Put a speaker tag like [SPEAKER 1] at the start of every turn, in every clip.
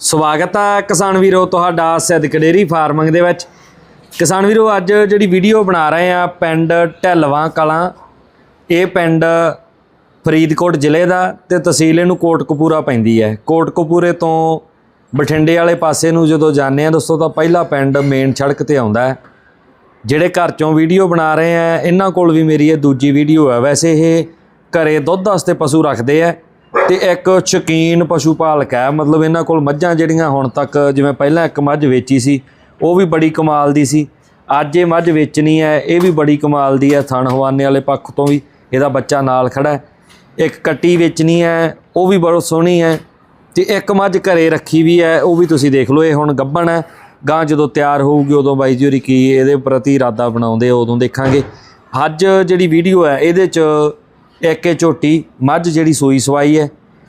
[SPEAKER 1] ਸਵਾਗਤ ਹੈ ਕਿਸਾਨ ਵੀਰੋ ਤੁਹਾਡਾ ਸਿੱਧਕ ਡੇਰੀ ਫਾਰਮਿੰਗ ਦੇ ਵਿੱਚ। ਕਿਸਾਨ ਵੀਰੋ, ਅੱਜ ਜਿਹੜੀ ਵੀਡੀਓ ਬਣਾ ਰਹੇ ਆ ਪਿੰਡ ਢਲਵਾਂ ਕਲਾਂ, ਇਹ ਪਿੰਡ ਫਰੀਦਕੋਟ ਜ਼ਿਲ੍ਹੇ ਦਾ ਤੇ ਤਹਿਸੀਲ ਇਹਨੂੰ ਕੋਟਕਪੂਰਾ ਪੈਂਦੀ ਹੈ। ਕੋਟਕਪੂਰੇ ਤੋਂ ਬਠਿੰਡੇ ਵਾਲੇ ਪਾਸੇ ਨੂੰ ਜਦੋਂ ਜਾਂਦੇ ਆ ਦੋਸਤੋ ਤਾਂ ਪਹਿਲਾ ਪਿੰਡ ਮੇਨ ਸੜਕ ਤੇ ਆਉਂਦਾ ਹੈ। ਜਿਹੜੇ ਘਰ ਚੋਂ ਵੀਡੀਓ ਬਣਾ ਰਹੇ ਆ, ਇਹਨਾਂ ਕੋਲ ਵੀ ਮੇਰੀ ਇਹ ਦੂਜੀ ਵੀਡੀਓ ਹੈ। ਵੈਸੇ ਇਹ ਘਰੇ ਦੁੱਧ ਵਾਸਤੇ ਪਸ਼ੂ ਰੱਖਦੇ ਆ। ਤੇ ਇੱਕ ਸ਼ੌਕੀਨ ਪਸ਼ੂ ਪਾਲਕ ਹੈ, ਮਤਲਬ ਇਹਨਾਂ ਕੋਲ ਮੱਝਾਂ ਜਿਹੜੀਆਂ ਹੁਣ ਤੱਕ ਜਿਵੇਂ ਪਹਿਲਾਂ ਇੱਕ ਮੱਝ ਵੇਚੀ ਸੀ, ਉਹ ਵੀ ਬੜੀ ਕਮਾਲ ਦੀ ਸੀ। ਅੱਜ ਇਹ ਮੱਝ ਵੇਚਣੀ ਹੈ, ਇਹ ਵੀ ਬੜੀ ਕਮਾਲ ਦੀ ਹੈ, ਥਣ ਹਵਾਨੇ ਵਾਲੇ ਪੱਖ ਤੋਂ ਵੀ ਇਹਦਾ ਬੱਚਾ ਨਾਲ ਖੜਾ ਇੱਕ ਕੱਟੀ ਵੇਚਣੀ ਹੈ, ਉਹ ਵੀ ਬਹੁਤ ਸੋਹਣੀ ਹੈ ਤੇ ਇੱਕ ਮੱਝ ਘਰੇ ਰੱਖੀ ਵੀ ਹੈ, ਉਹ ਵੀ ਤੁਸੀਂ ਦੇਖ ਲਓ, ਇਹ ਹੁਣ ਗੱਭਣ ਹੈ। ਗਾਂ ਜਦੋਂ ਤਿਆਰ ਹੋਊਗੀ, ਉਦੋਂ ਬਾਈ ਜੀ ਹੋਰੀ ਕੀ ਇਹਦੇ ਪ੍ਰਤੀ ਇਰਾਦਾ ਬਣਾਉਂਦੇ ਉਦੋਂ ਦੇਖਾਂਗੇ। ਅੱਜ ਜਿਹੜੀ ਵੀਡੀਓ ਹੈ, ਇਹਦੇ ਚ ਇੱਕ ਇਹ ਝੋਟੀ ਮੱਝ ਜਿਹੜੀ ਸੂਈ ਸਵਾਈ ਹੈ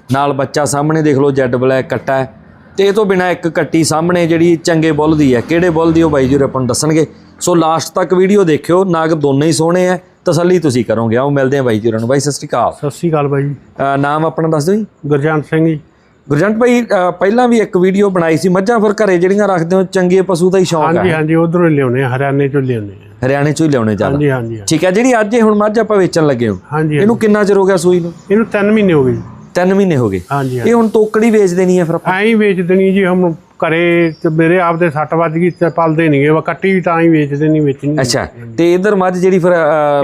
[SPEAKER 1] ਨਾਲ ਬੱਚਾ ਸਾਹਮਣੇ ਦੇਖ ਲਓ ਜੈਡ ਬਲੈਕ ਕੱਟਾ ਹੈ। ਤੇ ਇਹ ਤੋਂ ਬਿਨਾ ਇੱਕ ਕੱਟੀ ਸਾਹਮਣੇ ਜਿਹੜੀ ਚੰਗੇ ਬੁੱਲ ਦੀ ਹੈ। ਕਿਹੜੇ ਬੁੱਲ ਦੀ ਉਹ ਬਾਈ ਜੀ ਆਪਾਂ ਨੂੰ ਦੱਸਣਗੇ। ਸੋ ਲਾਸਟ ਤੱਕ ਵੀਡੀਓ ਦੇਖਿਓ ਨਾਗ ਦੋਨੇ ਹੀ ਸੋਹਣੇ ਆ ਤਸੱਲੀ ਤੁਸੀਂ ਕਰੋਗੇ। ਆਓ ਮਿਲਦੇ ਆ ਬਾਈ ਜੀ ਹੋਰਾਂ ਨੂੰ। ਬਾਈ ਸਤਿ ਸ਼੍ਰੀ ਅਕਾਲ।
[SPEAKER 2] ਸਤਿ ਸ਼੍ਰੀ ਅਕਾਲ ਬਾਈ
[SPEAKER 1] ਨਾਮ ਆਪਣਾ ਦੱਸ ਦਿਓ ਜੀ।
[SPEAKER 2] ਗੁਰਜੰਟ ਸਿੰਘ ਜੀ।
[SPEAKER 1] ਗੁਰਜੰਟ ਭਾਈ ਅ, ਪਹਿਲਾਂ ਵੀ ਇੱਕ ਵੀਡੀਓ ਬਣਾਈ ਸੀ ਮੱਝਾਂ ਫਿਰ ਘਰੇ ਜਿਹੜੀਆਂ ਰੱਖਦੇ ਹੋ ਚੰਗੇ ਪਸ਼ੂ ਦਾ ਹੀ ਸ਼ੌਂਕ
[SPEAKER 2] ਹਾਂਜੀ
[SPEAKER 1] ਹੈ
[SPEAKER 2] ਹਾਂਜੀ ਉਧਰੋਂ ਹੀ ਲਿਆਉਣੇ ਆ, ਹਰਿਆਣੇ ਚੋਂ ਲਿਆਉਣੇ ਆ।
[SPEAKER 1] ਹਰਿਆਣੇ ਚੋਂ ਹੀ ਲਿਆਉਣੇ ਜ਼ਿਆਦਾ।
[SPEAKER 2] ਹਾਂਜੀ ਹਾਂਜੀ
[SPEAKER 1] ਠੀਕ ਹੈ ਜਿਹੜੀ ਅੱਜ ਇਹ ਹੁਣ ਮੱਝ ਆਪਾਂ ਵੇਚਣ ਲੱਗੇ ਹੋ
[SPEAKER 2] ਹਾਂਜੀ
[SPEAKER 1] ਇਹਨੂੰ ਕਿੰਨਾ ਚਿਰ ਹੋ ਗਿਆ ਸੂਈ ਨੂੰ?
[SPEAKER 2] ਇਹਨੂੰ 3 ਮਹੀਨੇ ਹੋ ਗਏ ਜੀ।
[SPEAKER 1] 3 ਮਹੀਨੇ ਹੋ ਗਏ।
[SPEAKER 2] ਹਾਂਜੀ
[SPEAKER 1] ਇਹ ਹੁਣ ਤੋਕੜੀ ਵੇਚ ਦੇਣੀ ਹੈ ਫਿਰ ਆਪਾਂ?
[SPEAKER 2] ਐਂ ਹੀ ਵੇਚ ਦੇਣੀ ਜੀ ਹਮ ਘਰੇ ਤੇ ਮੇਰੇ ਆਪ ਦੇ ਸੱਟ ਵੱਜ ਗਈ ਤੇ ਪਲਦੇ ਨਹੀਂਗੇ ਵਾ ਕੱਟੀ ਵੀ ਤਾਂ ਹੀ ਵੇਚ ਦੇਣੀ ਵੇਚਣੀ
[SPEAKER 1] ਅੱਛਾ ਤੇ ਇਧਰ ਮੱਝ ਜਿਹੜੀ ਫਿਰ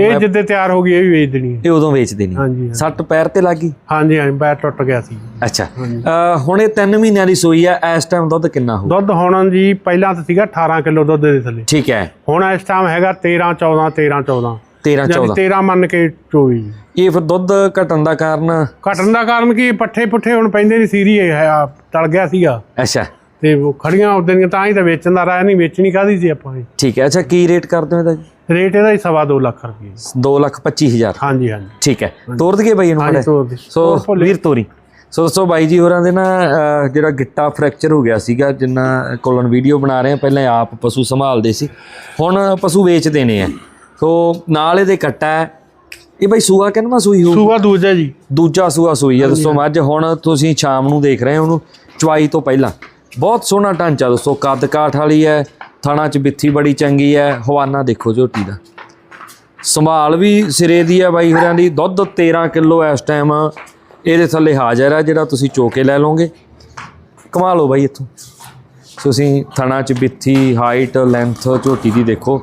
[SPEAKER 2] ਇਹ ਜਿੱਦੇ ਤਿਆਰ ਹੋ ਗਈ ਇਹ ਵੀ ਵੇਚ ਦੇਣੀ ਹੈ।
[SPEAKER 1] ਇਹ ਉਦੋਂ ਵੇਚ ਦੇਣੀ
[SPEAKER 2] ਹਾਂਜੀ ਹਾਂਜੀ।
[SPEAKER 1] ਸੱਟ ਪੈਰ ਤੇ ਲੱਗੀ
[SPEAKER 2] ਹਾਂਜੀ ਹਾਂਜੀ ਪੈਰ ਟੁੱਟ ਗਿਆ ਸੀ।
[SPEAKER 1] ਅੱਛਾ। ਹੁਣ ਇਹ 3 ਮਹੀਨਿਆਂ ਦੀ ਸੂਈ ਹੈ ਇਸ ਟਾਈਮ ਦੁੱਧ ਕਿੰਨਾ ਹੋਊ?
[SPEAKER 2] ਦੁੱਧ ਹੁਣ ਜੀ ਪਹਿਲਾਂ ਤਾਂ ਸੀਗਾ 18 ਕਿਲੋ ਦੁੱਧ ਦੇ ਥੱਲੇ।
[SPEAKER 1] ਠੀਕ ਹੈ।
[SPEAKER 2] ਹੁਣ ਇਸ ਟਾਈਮ ਹੈਗਾ 13 14 13 14
[SPEAKER 1] 13
[SPEAKER 2] ਯਾਨੀ
[SPEAKER 1] 14
[SPEAKER 2] 13 ਮੰਨ ਕੇ 24 ਜੀ
[SPEAKER 1] ਇਹ ਫਿਰ ਦੁੱਧ ਘਟਣ ਦਾ ਕਾਰਨ?
[SPEAKER 2] ਘਟਣ ਦਾ ਕਾਰਨ ਕੀ? ਪੱਠੇ ਪੁੱਠੇ ਹੁਣ ਪੈਂਦੇ ਨਹੀਂ ਸੀਰੀ ਹੈ ਆ, ਟਲ ਗਿਆ ਸੀਗਾ।
[SPEAKER 1] ਅੱਛਾ।
[SPEAKER 2] ਤੇ ਉਹ ਖੜੀਆਂ ਉਦੋਂ ਦੀਆਂ ਤਾਂ ਹੀ ਤਾਂ ਵੇਚਣ ਦਾ ਰਾਹ ਨਹੀਂ ਵੇਚਣੀ ਕਾਦੀ ਸੀ ਆਪਾਂ ਇਹ।
[SPEAKER 1] ਠੀਕ ਹੈ ਅੱਛਾ ਕੀ ਰੇਟ ਕਰਦੇ ਹੋ ਇਹਦਾ ਜੀ?
[SPEAKER 2] ਰੇਟ ਇਹਦਾ ਹੀ ਸਵਾ ਦੋ ਲੱਖ ਰੁਪਏ।
[SPEAKER 1] 2 ਲੱਖ 25 ਹਜ਼ਾਰ।
[SPEAKER 2] ਹਾਂਜੀ ਹਾਂਜੀ।
[SPEAKER 1] ਠੀਕ ਹੈ ਤੋਰ ਦਈਏ ਬਾਈ ਇਹਨੂੰ
[SPEAKER 2] ਹਾਂਜੀ ਤੋਰ ਦੇ
[SPEAKER 1] ਸੋ ਵੀਰ ਤੋਰੀ। ਸੋ ਦੋਸਤੋ ਬਾਈ ਜੀ ਹੋਰਾਂ ਦੇ ਨਾ ਜਿਹੜਾ ਗਿੱਟਾ ਫ੍ਰੈਕਚਰ ਹੋ ਗਿਆ ਸੀਗਾ ਜਿੰਨਾ ਕੋਲਨ ਵੀਡੀਓ ਬਣਾ ਰਹੇ ਆ ਪਹਿਲਾਂ ਆਪ ਪਸ਼ੂ ਸੰਭਾਲਦੇ ਸੀ। ਹੁਣ ਪਸ਼ੂ ਵੇਚਦੇ ਨੇ ਆ ਸੋ ਨਾਲ ਇਹਦੇ ਕੱਟਾ ਹੈ। ਇਹ ਬਾਈ ਸੂਆ ਕਿੰਨਵਾ ਸੂਈ ਹੋ
[SPEAKER 2] ਸੂਆ ਦੂਜਾ ਜੀ।
[SPEAKER 1] ਦੂਜਾ ਸੂਆ ਸੂਈ ਹੈ ਦੋਸਤੋ ਮੱਝ ਹੁਣ ਤੁਸੀਂ ਸ਼ਾਮ ਨੂੰ ਦੇਖ ਰਹੇ ਹੋ ਉਹਨੂੰ ਚਵਾਈ ਤੋਂ ਪਹਿਲਾਂ। ਬਹੁਤ ਸੋਹਣਾ ਢਾਂਚਾ ਦੋਸਤੋ, ਕੱਦ ਕਾਠ ਵਾਲੀ ਹੈ, ਥਾਣਾ ਚ ਬਿੱਥੀ ਬੜੀ ਚੰਗੀ ਹੈ, ਹਵਾਨਾ ਦੇਖੋ ਝੋਟੀ ਦਾ। ਸੰਭਾਲ ਵੀ ਸਿਰੇ ਦੀ ਹੈ ਬਾਈ ਹੋਰਾਂ ਦੀ, ਦੁੱਧ 13 ਕਿਲੋ ਇਸ ਟਾਈਮ ਇਹਦੇ ਥੱਲੇ ਹਾਜ਼ਰ ਹੈ, ਜਿਹੜਾ ਤੁਸੀਂ ਚੋਕੇ ਲੈ ਲਓਗੇ। ਕਮਾ ਲਓ ਬਾਈ ਇੱਥੋਂ। ਤੁਸੀਂ ਥਣਾ ਚ ਬਿੱਥੀ ਹਾਈਟ ਲੈਂਥ ਝੋਟੀ ਦੀ ਦੇਖੋ।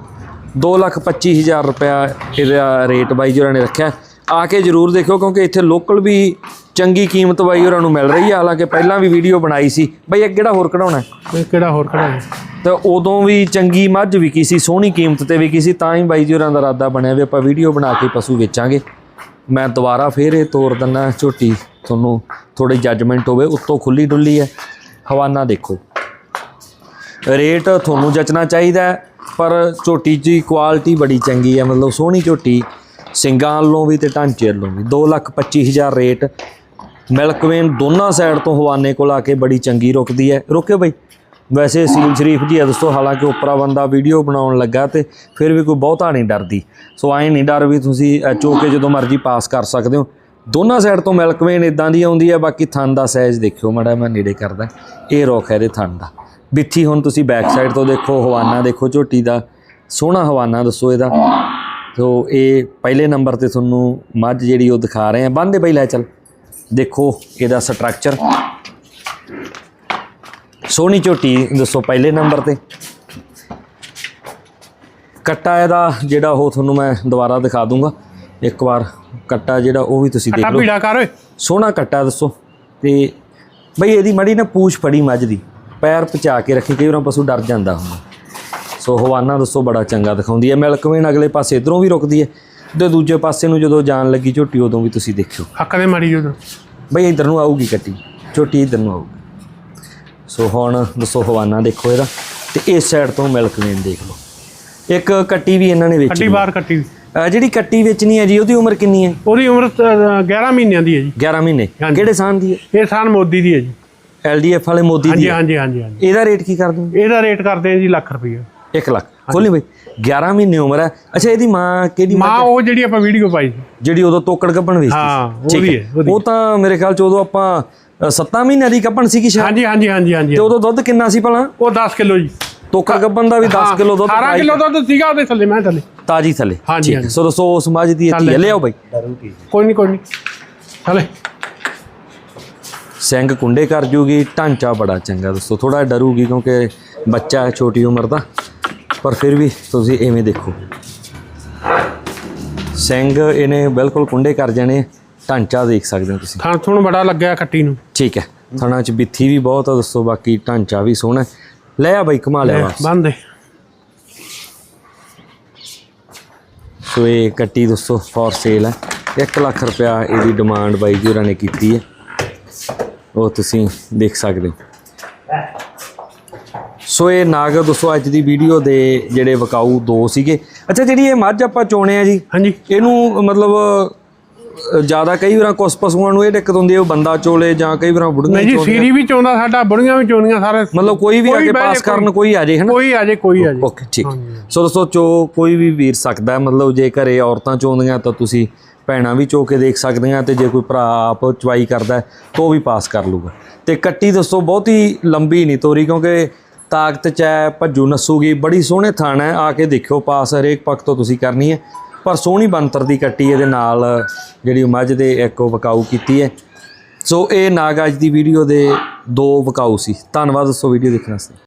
[SPEAKER 1] 225000 ਰੁਪਇਆ ਇਹਦਾ ਰੇਟ ਬਾਈ ਜੀ ਹੋਰਾਂ ਨੇ ਰੱਖਿਆ। ਆ ਕੇ ਜਰੂਰ ਦੇਖਿਓ ਕਿਉਂਕਿ ਇੱਥੇ ਲੋਕਲ ਵੀ ਚੰਗੀ ਕੀਮਤ ਬਾਈ ਹੋਰਾਂ ਨੂੰ ਮਿਲ ਰਹੀ ਹੈ ਹਾਲਾਂਕਿ ਪਹਿਲਾਂ ਵੀ ਵੀਡੀਓ ਬਣਾਈ ਸੀ। ਬਾਈ ਇਹ ਕਿਹੜਾ ਹੋਰ ਕਢਾਉਣਾ
[SPEAKER 2] ਇਹ ਕਿਹੜਾ ਹੋਰ ਹੈ?
[SPEAKER 1] ਤਾਂ ਉਦੋਂ ਵੀ ਚੰਗੀ ਮੱਝ ਵਿਕੀ ਸੀ ਸੋਹਣੀ ਕੀਮਤ ਤੇ ਵਿਕੀ ਸੀ। ਤਾਂ ਹੀ ਬਾਈ ਜੀ ਹੋਰਾਂ ਦਾ ਇਰਾਦਾ ਬਣਿਆ ਵੀ ਆਪਾਂ ਵੀਡੀਓ ਬਣਾ ਕੇ ਪਸ਼ੂ ਵੇਚਾਂਗੇ। ਮੈਂ ਦੁਬਾਰਾ ਫੇਰ ਇਹ ਤੋਰ ਦਿੰਨਾ ਝੋਟੀ ਤੁਹਾਨੂੰ ਥੋੜੀ ਜੱਜਮੈਂਟ ਹੋਵੇ ਉੱਤੋਂ ਖੁੱਲੀ ਡੁੱਲੀ ਹੈ। ਹਵਾਨਾ ਦੇਖੋ। ਰੇਟ ਤੁਹਾਨੂੰ ਜਚਣਾ ਚਾਹੀਦਾ ਪਰ ਝੋਟੀ ਦੀ ਕੁਆਲਿਟੀ ਬੜੀ ਚੰਗੀ ਹੈ। ਮਤਲਬ ਸੋਹਣੀ ਝੋਟੀ ਸਿੰਗਾਂ ਵੱਲੋਂ ਵੀ ਤੇ ਢਾਂਚੇ ਵੱਲੋਂ ਵੀ। 225000 ਰੇਟ ਮਿਲਕਵੇਨ ਦੋਨਾਂ ਸਾਈਡ ਤੋਂ ਹਵਾਨੇ ਕੋਲ ਆ ਕੇ ਬੜੀ ਚੰਗੀ ਰੁਕਦੀ ਹੈ। ਰੁਕਿਓ ਬਈ। ਵੈਸੇ ਸੀਲ ਸ਼ਰੀਫ ਜੀ ਹੈ ਦੋਸਤੋ ਹਾਲਾਂਕਿ ਉਪਰਾ ਬੰਦਾ ਵੀਡੀਓ ਬਣਾਉਣ ਲੱਗਾ ਤੇ ਫਿਰ ਵੀ ਕੋਈ ਬਹੁਤਾ ਨਹੀਂ ਡਰਦੀ। ਸੋ ਐਂ ਨਹੀਂ ਡਰ ਵੀ ਤੁਸੀਂ ਅ, ਚੋਕੇ ਜਦੋਂ ਮਰਜ਼ੀ ਪਾਸ ਕਰ ਸਕਦੇ ਹੋ। ਦੋਨਾਂ ਸਾਈਡ ਤੋਂ ਮਿਲਕਵੇਨ ਇਦਾਂ ਦੀ ਆਉਂਦੀ ਹੈ ਬਾਕੀ ਥਣ ਦਾ ਸਾਈਜ਼ ਦੇਖਿਓ ਮੜਾ ਮੈਂ ਨੇੜੇ ਕਰਦਾ। ਇਹ ਰੁੱਖ ਹੈ ਇਹਦੇ ਥਣ ਦਾ। ਬਿੱਥੀ ਹੁਣ ਤੁਸੀਂ ਬੈਕ ਸਾਈਡ ਤੋਂ ਦੇਖੋ ਹਵਾਨਾ ਦੇਖੋ ਝੋਟੀ ਦਾ ਸੋਹਣਾ ਹਵਾਨਾ ਦੱਸੋ ਇਹਦਾ। ਸੋ ਇਹ ਪਹਿਲੇ ਨੰਬਰ ਤੇ ਤੁਹਾਨੂੰ ਮੱਝ ਜਿਹੜੀ ਉਹ ਦਿਖਾ ਰਹੇ ਆ ਬੰਦੇ ਬਈ ਲੈ ਚੱਲ। ਦੇਖੋ ਇਹਦਾ ਸਟਰਕਚਰ ਸੋਹਣੀ ਝੋਟੀ ਦੱਸੋ ਪਹਿਲੇ ਨੰਬਰ ਤੇ। ਕੱਟਾ ਇਹਦਾ ਜਿਹੜਾ ਉਹ ਤੁਹਾਨੂੰ ਮੈਂ ਦੁਬਾਰਾ ਦਿਖਾ ਦੂੰਗਾ। ਇੱਕ ਵਾਰ ਕੱਟਾ ਜਿਹੜਾ ਉਹ ਵੀ ਤੁਸੀਂ ਦੇਖ
[SPEAKER 2] ਕੱਟਾ
[SPEAKER 1] ਲਓ।
[SPEAKER 2] ਪੀੜਾ ਕਰ ਓਏ।
[SPEAKER 1] ਸੋਹਣਾ ਕੱਟਾ ਦੱਸੋ। ਤੇ ਬਈ ਇਹਦੀ ਮੜੀ ਨਾ ਪੂਛ ਫੜੀ ਮੱਝ ਦੀ। ਪੈਰ ਪਚਾ ਕੇ ਰੱਖੀ। ਕਈ ਵਾਰ ਪਸ਼ੂ ਡਰ ਜਾਂਦਾ ਹੁੰਦਾ। ਸੋ ਹਵਾਨਾ ਦੱਸੋ ਬੜਾ ਚੰਗਾ ਦਿਖਾਉਂਦੀ ਹੈ। ਮਿਲਕਵੇਨ ਅਗਲੇ ਪਾਸੇ ਇਧਰੋਂ ਵੀ ਰੁਕਦੀ ਹੈ ਤੇ ਦੂਜੇ ਪਾਸੇ ਨੂੰ ਜਦੋਂ ਜਾਣ ਲੱਗੀ ਝੋਟੀ ਉਦੋਂ ਵੀ ਤੁਸੀਂ ਦੇਖਿਓ।
[SPEAKER 2] ਹੱਕ ਦੇ ਮਾਰੀ ਜਦੋਂ
[SPEAKER 1] ਬਈ ਇਧਰ ਨੂੰ ਆਊਗੀ ਕੱਟੀ। ਝੋਟੀ ਇਧਰ ਨੂੰ ਆਊਗੀ। ਸੋ ਹੁਣ ਦੱਸੋ ਹਵਾਨਾ ਦੇਖੋ ਇਹਦਾ। ਤੇ ਇਸ ਸਾਈਡ ਤੋਂ ਮਿਲਕਵੇਨ ਦੇਖ ਲਓ। ਇੱਕ ਕੱਟੀ ਵੀ ਇਹਨਾਂ ਨੇ ਵੇਚੀ
[SPEAKER 2] ਬਾਹਰ ਕੱਟੀ
[SPEAKER 1] ਜਿਹੜੀ ਕੱਟੀ ਵੇਚਣੀ ਹੈ ਜੀ ਉਹਦੀ ਉਮਰ ਕਿੰਨੀ ਹੈ?
[SPEAKER 2] ਉਹਦੀ ਉਮਰ ਤਾਂ 11 ਮਹੀਨਿਆਂ ਦੀ ਹੈ ਜੀ।
[SPEAKER 1] 11 ਮਹੀਨੇ। ਕਿਹੜੇ ਸਾਲ ਦੀ ਹੈ?
[SPEAKER 2] ਇਹ ਸਾਨ ਮੋਦੀ ਦੀ ਹੈ ਜੀ।
[SPEAKER 1] ਐਲਡੀਐਫ ਵਾਲੇ ਮੋਦੀ ਦੀ
[SPEAKER 2] ਹਾਂਜੀ ਹਾਂਜੀ ਹਾਂਜੀ
[SPEAKER 1] ਇਹਦਾ ਰੇਟ ਕੀ ਕਰ ਦੂੰਗੇ
[SPEAKER 2] ਇਹਦਾ ਰੇਟ ਕਰਦੇ ਆ ਜੀ ਲੱਖ ਰੁਪਏ
[SPEAKER 1] 1 ਲੱਖ। ਖੋਲੀ ਬਈ। 11 ਮਹੀਨੇ ਉਮਰ ਹੈ। ਅੱਛਾ ਇਹਦੀ ਮਾਂ ਕਿਹਦੀ ਮਾਂ
[SPEAKER 2] ਉਹ ਜਿਹੜੀ ਆਪਾਂ ਵੀਡੀਓ ਪਾਈ।
[SPEAKER 1] ਜਿਹੜੀ ਉਦੋਂ ਤੋਕੜ ਗੱਬਣ ਵੇਚਦੀ
[SPEAKER 2] ਹਾਂ,
[SPEAKER 1] ਠੀਕ
[SPEAKER 2] ਹੈ।
[SPEAKER 1] ਉਹ ਤਾਂ ਮੇਰੇ ਖਿਆਲ ਚ ਉਦੋਂ ਆਪਾਂ 7 ਮਹੀਨਿਆਂ ਦੀ ਕੱਪਣ ਸੀ ਕਿ ਸ਼ਾਇਦ?
[SPEAKER 2] ਹਾਂਜੀ ਹਾਂਜੀ ਹਾਂਜੀ ਹਾਂਜੀ।
[SPEAKER 1] ਤੇ ਉਦੋਂ ਦੁੱਧ ਕਿੰਨਾ ਸੀ ਭਲਾ?
[SPEAKER 2] ਉਹ 10 ਕਿਲੋ ਜੀ।
[SPEAKER 1] ਤੋਕਾ ਗੱਬਨ ਦਾ ਵੀ 10 ਕਿਲੋ ਦੁੱਧ
[SPEAKER 2] 18 ਕਿਲੋ ਦੁੱਧ ਸੀਗਾ ਉਹਦੇ ਥੱਲੇ ਮੈਂ ਥੱਲੇ।
[SPEAKER 1] ਤਾਜੀ ਥੱਲੇ।
[SPEAKER 2] ਹਾਂਜੀ।
[SPEAKER 1] ਸੋ ਦੋਸਤੋ ਉਸ ਮੱਝ ਦੀ ਇੱਥੇ
[SPEAKER 2] ਥੱਲੇ।
[SPEAKER 1] ਲਿਆਓ ਬਾਈ।
[SPEAKER 2] ਕੋਈ ਨਹੀਂ ਕੋਈ ਨਹੀਂ ਥੱਲੇ।
[SPEAKER 1] ਸਿੰਘ ਕੁੰਡੇ ਕਰ ਜੂਗੀ ਢਾਂਚਾ ਬੜਾ ਚੰਗਾ। ਦੋਸਤੋ ਥੋੜਾ ਡਰੂਗੀ ਕਿਉਂਕਿ ਬੱਚਾ ਹੈ ਛੋਟੀ ਉਮਰ ਦਾ। ਪਰ ਫਿਰ ਵੀ ਤੁਸੀਂ ਐਵੇਂ ਦੇਖੋ। ਸਿੰਘ ਇਹਨੇ ਬਿਲਕੁਲ ਕੁੰਡੇ ਕਰ ਜਾਣੇ ਢਾਂਚਾ ਦੇਖ ਸਕਦੇ ਹੋ ਤੁਸੀਂ।
[SPEAKER 2] ਥਾਂ ਥੁਣ ਬੜਾ ਲੱਗਿਆ ਕੱਟੀ ਨੂੰ।
[SPEAKER 1] ਠੀਕ ਹੈ ਥਣਾ ਚ ਬਿੱਥੀ ਵੀ ਬਹੁਤ ਆ ਦੋਸਤੋ ਬਾਕੀ ਢਾਂਚਾ ਵੀ ਸੋਹਣਾ। ਲੈ ਆ ਬਾਈ ਕਮਾ ਲਿਆ ਵਾਪਸ।
[SPEAKER 2] ਬੰਦ
[SPEAKER 1] ਸੋ ਇਹ ਕੱਟੀ ਦੋਸਤੋ ਫॉर ਸੇਲ ਹੈ। 1 ਲੱਖ ਰੁਪਇਆ ਇਹਦੀ ਡਿਮਾਂਡ ਬਾਈ ਜੀ ਹੋਰਾਂ ਨੇ ਕੀਤੀ ਹੈ। ਉਹ ਤੁਸੀਂ ਦੇਖ ਸਕਦੇ ਹੋ। ਸੋ ਇਹ ਨਾਗ ਦੋਸਤੋ ਅੱਜ ਦੀ ਵੀਡੀਓ ਦੇ ਜਿਹੜੇ ਵਕਾਊ ਦੋ ਸੀਗੇ। ਅੱਛਾ ਜਿਹੜੀ ਇਹ ਮੱਝ ਆਪਾਂ ਚੋਣੇ ਆ ਜੀ
[SPEAKER 2] ਹਾਂਜੀ।
[SPEAKER 1] ਇਹਨੂੰ ਮਤਲਬ ਜ਼ਿਆਦਾ ਕਈ ਵਾਰਾਂ ਕੁਸ ਪਸ਼ੂਆਂ ਨੂੰ ਇਹ ਦਿੱਕਤ ਹੁੰਦੀ ਹੈ ਉਹ ਬੰਦਾ ਚੋਲੇ ਜਾਂ ਕਈ ਵਾਰਾਂ ਬੁੜੀਆਂ
[SPEAKER 2] ਨਹੀਂ ਜੀ। ਸੀਰੀ ਵੀ ਚੋਂਦਾ ਸਾਡਾ ਬੁੜੀਆਂ ਵੀ ਚੋਂਦੀਆਂ ਸਾਰੇ
[SPEAKER 1] ਮਤਲਬ ਕੋਈ ਵੀ ਆ ਕੇ ਪਾਸ ਕਰਨ ਕੋਈ ਆ ਜੇ ਹਨਾ?
[SPEAKER 2] ਕੋਈ ਆ ਜੇ ਕੋਈ ਆ ਜੇ।
[SPEAKER 1] ਓਕੇ ਠੀਕ। ਸੋ ਦੋਸਤੋ ਚੋ ਕੋਈ ਵੀ ਵੀਰ ਸਕਦਾ ਮਤਲਬ ਜੇ ਘਰੇ ਔਰਤਾਂ ਚੋਂਦੀਆਂ ਤਾਂ ਤੁਸੀਂ ਭੈਣਾਂ ਵੀ ਚੋ ਕੇ ਦੇਖ ਸਕਦੀਆਂ ਤੇ ਜੇ ਕੋਈ ਭਰਾ ਆਪ ਚਵਾਈ ਕਰਦਾ ਤਾਂ ਉਹ ਵੀ ਪਾਸ ਕਰ ਲੂਗਾ ਤੇ ਕੱਟੀ ਦੋਸਤੋ ਬਹੁਤੀ ਲੰਬੀ ਨਹੀਂ ਤੋਰੀ ਕਿਉਂਕਿ ਤਾਕਤ ਚ ਹੈ, ਭੱਜੂ ਨੱਸੂਗੀ, ਬੜੀ ਸੋਹਣੇ ਥਾਣ ਹੈ, ਆ ਕੇ ਦੇਖਿਓ ਪਾਸ, ਹਰੇਕ ਪੱਖ ਤੋਂ ਤੁਸੀਂ ਕਰਨੀ ਹੈ। ਪਰ ਸੋਹਣੀ ਬੰਤਰ ਦੀ ਕੱਟੀ ਇਹਦੇ ਨਾਲ, ਜਿਹੜੀ ਮੱਝ ਦੇ ਇੱਕ ਵਕਾਊ ਕੀਤੀ ਹੈ। ਸੋ ਇਹ ਨਾਗ ਅੱਜ ਦੀ ਵੀਡੀਓ ਦੇ ਦੋ ਵਕਾਊ ਸੀ। ਧੰਨਵਾਦ ਦੋਸਤੋ ਵੀਡੀਓ ਦੇਖਣ ਵਾਸਤੇ।